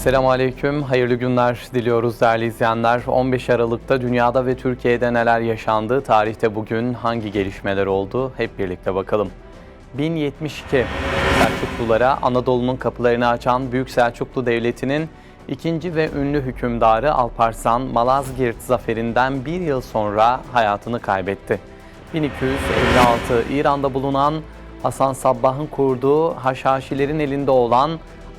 Esselamu Aleyküm, hayırlı günler diliyoruz değerli izleyenler. 15 Aralık'ta dünyada ve Türkiye'de neler yaşandı, tarihte bugün hangi gelişmeler oldu hep birlikte bakalım. 1072 Selçuklulara Anadolu'nun kapılarını açan Büyük Selçuklu Devleti'nin ikinci ve ünlü hükümdarı Alparslan Malazgirt zaferinden bir yıl sonra hayatını kaybetti. 1256 İran'da bulunan Hasan Sabbah'ın kurduğu Haşhaşilerin elinde olan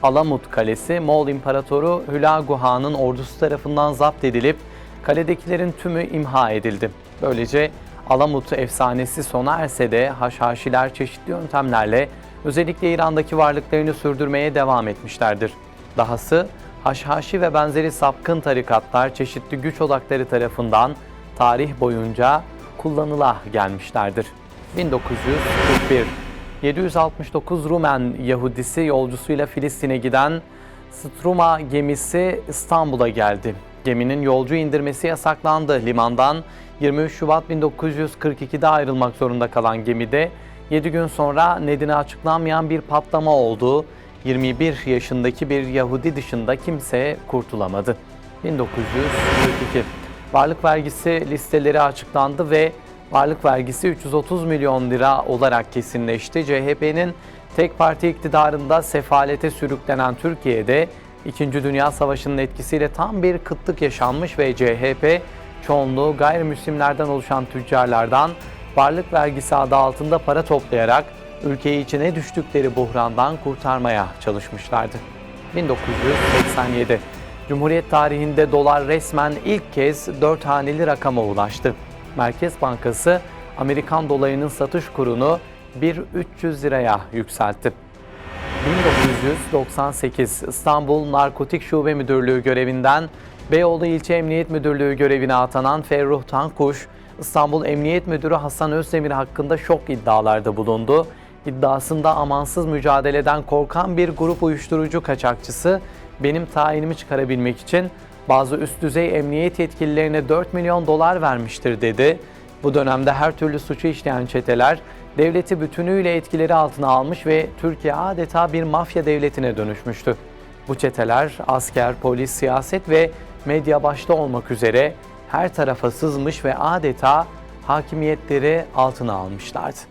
Alamut Kalesi Moğol İmparatoru Hülagu Han'ın ordusu tarafından zapt edilip kaledekilerin tümü imha edildi. Böylece Alamut efsanesi sona erse de Haşhaşiler çeşitli yöntemlerle özellikle İran'daki varlıklarını sürdürmeye devam etmişlerdir. Dahası Haşhaşi ve benzeri sapkın tarikatlar çeşitli güç odakları tarafından tarih boyunca kullanıla gelmişlerdir. 1941 769 Rumen Yahudisi yolcusuyla Filistin'e giden Struma gemisi İstanbul'a geldi. Geminin yolcu indirmesi yasaklandı. Limandan 23 Şubat 1942'de ayrılmak zorunda kalan gemide 7 gün sonra nedeni açıklanmayan bir patlama oldu. 21 yaşındaki bir Yahudi dışında kimse kurtulamadı. 1942 Varlık vergisi listeleri açıklandı ve varlık vergisi 330 milyon lira olarak kesinleşti. CHP'nin tek parti iktidarında sefalete sürüklenen Türkiye'de 2. Dünya Savaşı'nın etkisiyle tam bir kıtlık yaşanmış ve CHP çoğunluğu gayrimüslimlerden oluşan tüccarlardan varlık vergisi adı altında para toplayarak ülkeyi içine düştükleri buhrandan kurtarmaya çalışmışlardı. 1987 Cumhuriyet tarihinde dolar resmen ilk kez 4 haneli rakama ulaştı. Merkez Bankası Amerikan dolarının satış kurunu 1.300 liraya yükseltti. 1998 İstanbul Narkotik Şube Müdürlüğü görevinden Beyoğlu İlçe Emniyet Müdürlüğü görevine atanan Ferruh Tankuş, İstanbul Emniyet Müdürü Hasan Özdemir hakkında şok iddialarda bulundu. İddiasında amansız mücadeleden korkan bir grup uyuşturucu kaçakçısı benim tayinimi çıkarabilmek için bazı üst düzey emniyet yetkililerine 4 milyon dolar vermiştir dedi. Bu dönemde her türlü suçu işleyen çeteler devleti bütünüyle etkileri altına almış ve Türkiye adeta bir mafya devletine dönüşmüştü. Bu çeteler asker, polis, siyaset ve medya başta olmak üzere her tarafa sızmış ve adeta hakimiyetleri altına almışlardı.